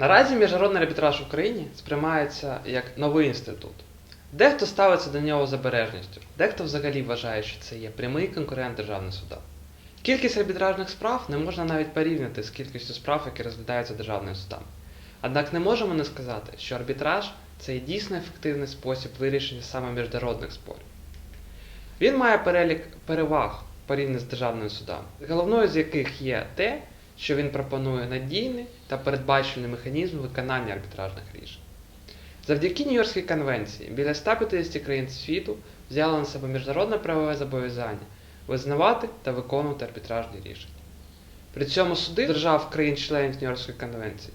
Наразі міжнародний арбітраж в Україні сприймається як новий інститут. Дехто ставиться до нього з обережністю, дехто взагалі вважає, що це є прямий конкурент державним судам. Кількість арбітражних справ не можна навіть порівняти з кількістю справ, які розглядаються державним судами. Однак не можемо не сказати, що арбітраж це є дійсно ефективний спосіб вирішення саме міжнародних спорів. Він має перелік переваг порівняно з державними судами, головною з яких є те, що він пропонує надійний та передбачений механізм виконання арбітражних рішень. Завдяки Нью-Йоркській конвенції біля 150 країн світу взяли на себе міжнародне правове зобов'язання визнавати та виконувати арбітражні рішення. При цьому суди держав країн-членів Нью-Йоркської конвенції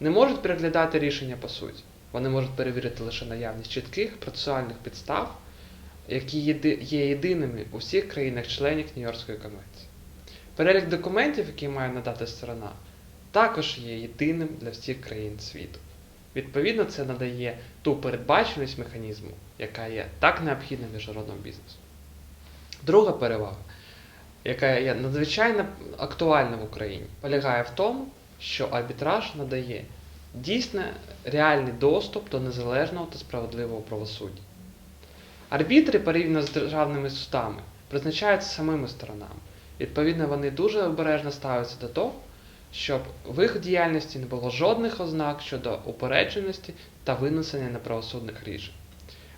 не можуть переглядати рішення по суті. Вони можуть перевірити лише наявність чітких процесуальних підстав, які є єдиними у всіх країнах-членів Нью-Йоркської конвенції. Перелік документів, які має надати сторона, також є єдиним для всіх країн світу. Відповідно, це надає ту передбаченість механізму, яка є так необхідна міжнародному бізнесу. Друга перевага, яка є надзвичайно актуальна в Україні, полягає в тому, що арбітраж надає дійсно реальний доступ до незалежного та справедливого правосуддя. Арбітри, порівняно з державними судами, призначаються самими сторонами. Відповідно, вони дуже обережно ставляться до того, щоб в їх діяльності не було жодних ознак щодо упередженості та винесення неправосудних рішень.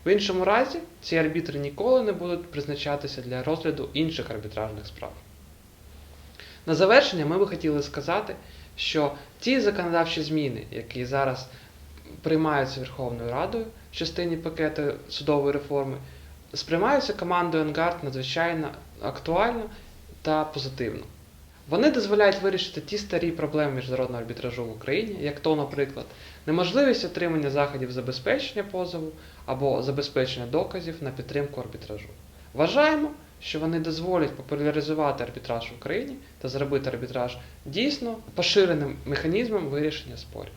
В іншому разі, ці арбітри ніколи не будуть призначатися для розгляду інших арбітражних справ. На завершення ми би хотіли сказати, що ті законодавчі зміни, які зараз приймаються Верховною Радою в частині пакету судової реформи, сприймаються командою Ангард надзвичайно актуально та позитивно. Вони дозволяють вирішити ті старі проблеми міжнародного арбітражу в Україні, як то, наприклад, неможливість отримання заходів забезпечення позову або забезпечення доказів на підтримку арбітражу. Вважаємо, що вони дозволять популяризувати арбітраж в Україні та зробити арбітраж дійсно поширеним механізмом вирішення спорів.